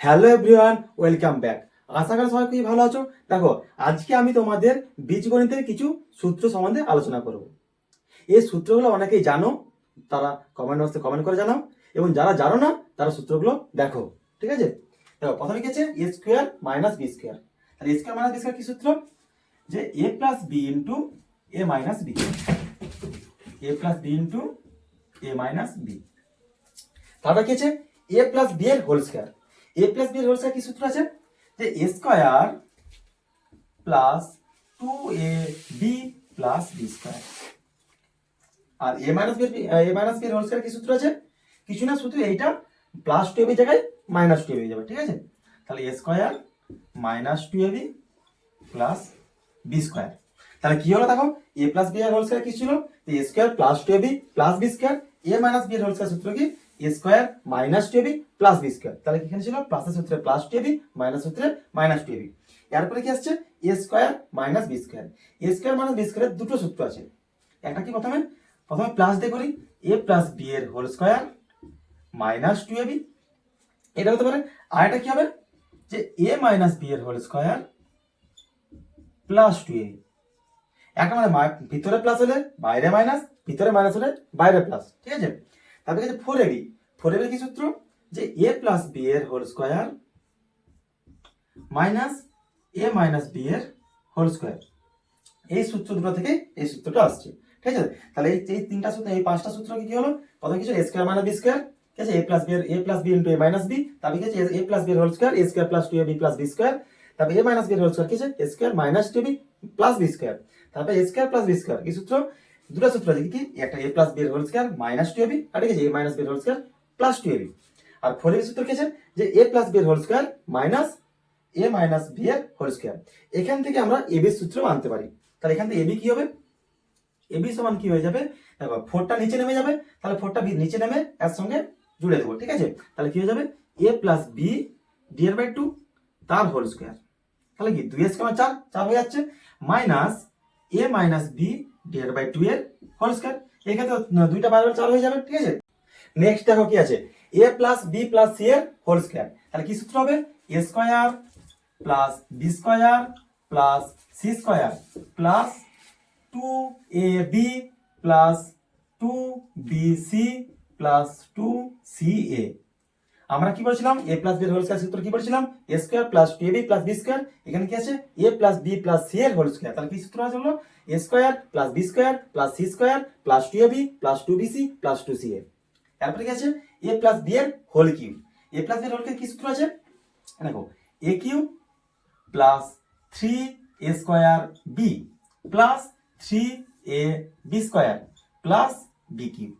Hello everyone, welcome back. আশা করি সবাই খুবই ভালো আছো। দেখো, আজকে আমি তোমাদের বীজগণিতের কিছু সূত্র সম্বন্ধে আলোচনা করব। এই সূত্রগুলো অনেকেই জানো, তারা কমেন্ট বক্সে কমেন্ট করে জানাও, এবং যারা জানো না, তারা সূত্রগুলো দেখো, ঠিক আছে? দেখো, প্রথমে কি আছে? A square minus B square তাহলে A square minus B square কি সূত্র? যে A plus B into A minus B A plus B into A minus B তারপর কি আছে? এ প্লাস বি এর whole square A plus B whole square কি সূত্র আছে? যে A square plus two A B plus B square R A minus B A minus B whole কি সূত্র আছে? কিছু না, শুধু এইটা প্লাস টু এবি জায়গায় মাইনাস টু এবি যাবে, ঠিক আছে? তাহলে A square minus two AB plus B square তাহলে কি হলো দেখো? এ প্লাস বি এর হোল কি ছিল? A square plus two AB plus B square A minus B এর হোল সূত্র কি? A square minus two plus B square. তাহলে প্লাসের সূত্রে প্লাস টু মাইনাস সূত্রে মাইনাস টু এরপরে কি আসছে? A minus B square. A square B স্কোয়ারের দুটো সূত্র আছে। একটা কি প্রথমে? প্রথমে প্লাস দিয়ে করি। এ প্লাস বি এর whole square minus two AB. এটা হতে পারে। আর এটা কি হবে? যে এ মাইনাস বি এর whole square plus two AB. একেবারে মা- ভিতরে প্লাস হলে বাইরে মাইনাস, ভিতরে মাইনাস হলে বাইরে প্লাস। ঠিক আছে? তারপরে ফোর এবি ফোর কি সূত্র? যে এ প্লাস বি এর whole square minus A minus B এর হোল স্কোয়ার এই সূত্র দুটো থেকে এই সূত্রটা আসছে। ঠিক আছে? তাহলে এই এই তিনটা সূত্র এই পাঁচটা সূত্র কি কি হলো? প্রথম কিছু A square minus B square ঠিক আছে? এ প্লাস বি এর A plus B into A minus B তারপরে কি আছে এ প্লাস বি এর whole square A square plus two A B plus B square তারপর এ মাইনাস বি এর হোল স্কোয়ার কি আছে A square minus two B plus B square তারপরে A square plus B square কি সূত্র? দুটো সূত্র আছে কি? একটা এ প্লাস বি এর whole square minus two A B আর ঠিক আছে এ মাইনাস বি এর whole square plus two AB আর ফোর এবি সূত্র কি যে এ প্লাস বি এর whole square minus A minus B এর হোল স্কোয়ার এখান থেকে আমরা এ এবির সূত্র আনতে পারি। তাহলে এখান থেকে এবি কি হবে? এবি সমান কি হয়ে যাবে? দেখো ফোরটা নিচে নেমে যাবে। তাহলে ফোরটা বি নিচে নেমে এর সঙ্গে জুড়ে দেবো, ঠিক আছে? তাহলে কি হয়ে যাবে? এ প্লাস বি ডিএর বাই টু তার হোল স্কোয়ার তাহলে কি? দুই এস কেমন চার চার হয়ে যাচ্ছে। Minus A minus B divide by two এর হোল স্কোয়ার এখানে তো দুইটা বাইরে চার হয়ে যাবে, ঠিক আছে? নেক্সট দেখো কি আছে? A plus B plus C এর হোল স্কোয়ার তাহলে কি সূত্র হবে? A square plus B square plus C square plus two A B plus two B C plus two C A আমরা কি বলছিলাম? এ প্লাস বি এর হোল স্কয়ার সূত্র কি বলছিলাম? A square plus two B plus B square এখানে কি আছে? A plus B plus C এর হোল স্কয়ার তাহলে কি সূত্র আছে হলো a square plus b square plus c square plus two b plus two b c plus two c a তারপরে কি আছে? এ প্লাস বি এর whole cube a plus b whole cube কি সূত্র আছে? দেখো a cube plus three a square b plus three a b square plus b cube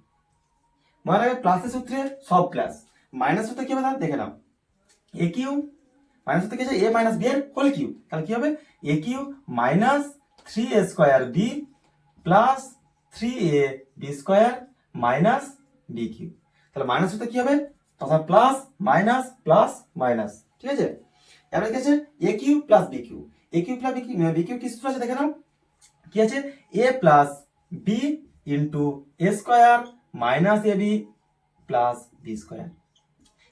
মনে রাখবে প্লাসের সূত্রে সব ক্লাস মাইনাস সূত্রে কি হবে তাহলে? দেখে নাও। এ কিউ মাইনাস সূত্রে কি আছে? এ মাইনাস বি এর হোল কিউ তাহলে কি হবে? A cube minus three a square b plus three a b square minus b cube তাহলে মাইনাস সূত্রে কি হবে? তখন প্লাস মাইনাস প্লাস মাইনাস ঠিক আছে? এবারে কি আছে? A cube plus b cube a cube plus b cube b cube কি সূত্র আছে? দেখে নাও। কি আছে? A plus b into a square minus a b plus b square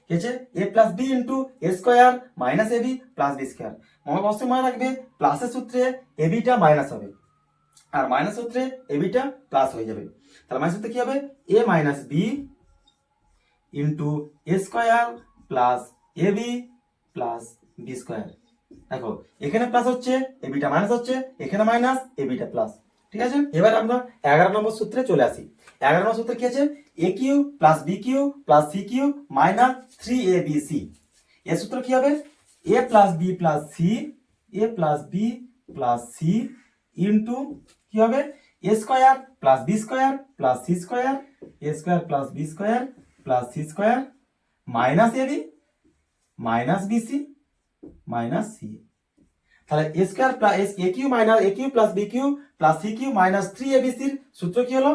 কি আছে? A plus b into a square minus a b plus b square মনে অবশ্যই মনে রাখবে প্লাসের সূত্রে এ বিটা মাইনাস হবে। আর মাইনাস সূত্রে এ বিটা প্লাস হয়ে যাবে। তাহলে মাইনাস সূত্রে কি হবে? A minus b into a square plus a b plus b square দেখো, এখানে প্লাস হচ্ছে এ বিটা মাইনাস হচ্ছে, এখানে মাইনাস এ বিটা প্লাস ঠিক আছে? এবার আমরা এগারো নম্বর সূত্রে চলে আসি। এগারো নম্বর সূত্রে কি আছে? A cube plus b cube plus c cube minus three a b c এর সূত্র কি হবে? A plus b plus c a plus b plus c into কি হবে? A square plus b square plus c square a square plus b square plus c square minus a b minus b c minus c তাহলে a square plus a cube minus a cube plus b cube plus c cube minus three a b সির সূত্র কি হলো?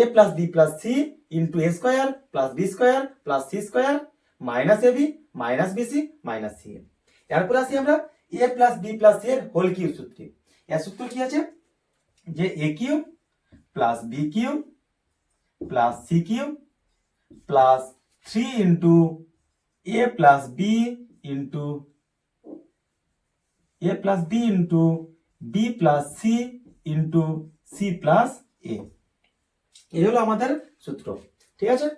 A plus b plus c into a square plus b square plus c square minus a b minus b c minus c এরপর আসি আমরা a plus b plus c এর whole cube সূত্রে। এর সূত্র কি আছে? যে a cube plus b cube plus c cube plus three into a plus b into a plus b into b plus c into c plus a. এই হলো আমাদের সূত্র, ঠিক আছে?